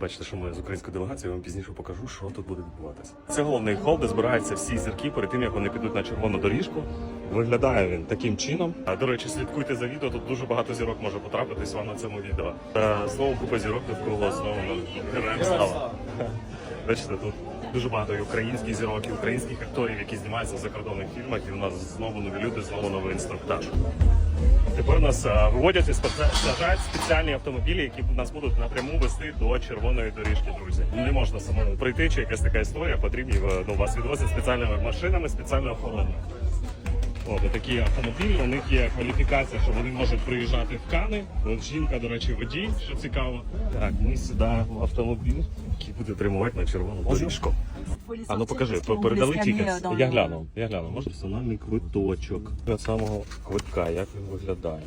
Бачите, що ми з українською делегацією я вам пізніше покажу, що тут буде відбуватися. Це головний хол, де збираються всі зірки перед тим, як вони підуть на червону доріжку. Виглядає він таким чином. А до речі, слідкуйте за відео. Тут дуже багато зірок може потрапитись вам на цьому відео. Е, Знову купа зірок довкола знову слава. Бачите, тут дуже багато і українських зірок, і українських акторів, які знімаються в закордонних фільмах. І у нас знову нові люди, знову новий інструктаж. Тепер нас е, виводять і сажають спеціальні автомобілі, які нас будуть напряму вести до червоної доріжки, друзі. Не можна самому прийти, чи якась така історія, потрібні е, ну, вас відвозять спеціальними машинами, спеціальною охороною. От такі автомобілі, у них є кваліфікація, що вони можуть приїжджати в Кани. От жінка, до речі, водій, що цікаво. Так, ми сідаємо в автомобіль, який буде прямувати на червону доріжку. А ну покажи, передали тільки. Я глянув, я глянув. Може персональний квиточок від самого квитка, як він виглядає.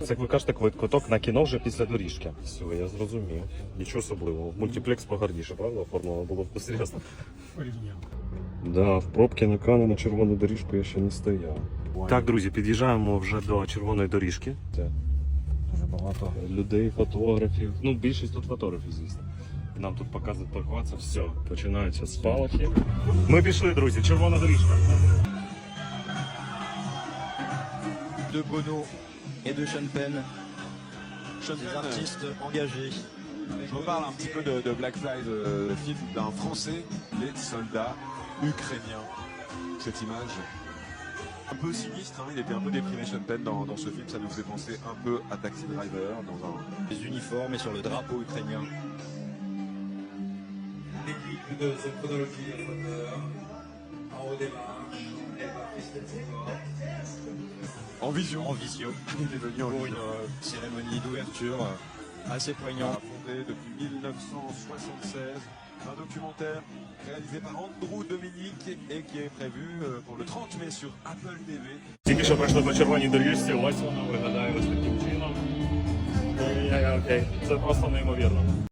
Це як ви кажете, квиток на кіно вже після доріжки. Все, я зрозумів. Нічого особливого. Мультиплекс погарніше, правда? Оформлено було б серйозно. Да, в пробки на кани на червону доріжку я ще не стояв. Так, друзі, під'їжджаємо вже до червоної доріжки. Це дуже багато людей, фотографів. Ну, більшість тут фотографів, звісно. Нам тут показують паркуватися, все, починаються спалахи. Ми пішли, друзі, червона доріжка. de Bono et de Sean Penn, des artistes engagés. Je reparle un petit peu de, de Black Flag, le film d'un Français, les soldats ukrainiens. Cette image, un peu sinistre, hein, il était un peu déprimé Sean Penn dans, dans ce film, ça nous faisait penser un peu à Taxi Driver, dans un... des uniformes et sur le drapeau ukrainien. L'équipe de of Honor, en haut des marches, elle va Christine En vision, En visio, il est venu en pour une vision. euh, cérémonie d'ouverture euh, assez poignante. Fondé depuis 1976, un documentaire réalisé par Andrew Dominique et qui est prévu euh, pour le 30 mai sur Apple TV. Тільки що пройшли по червоній доріжці, ось вона виглядає ось таким чином. Ой-ой-ой, Окей, це просто неймовірно.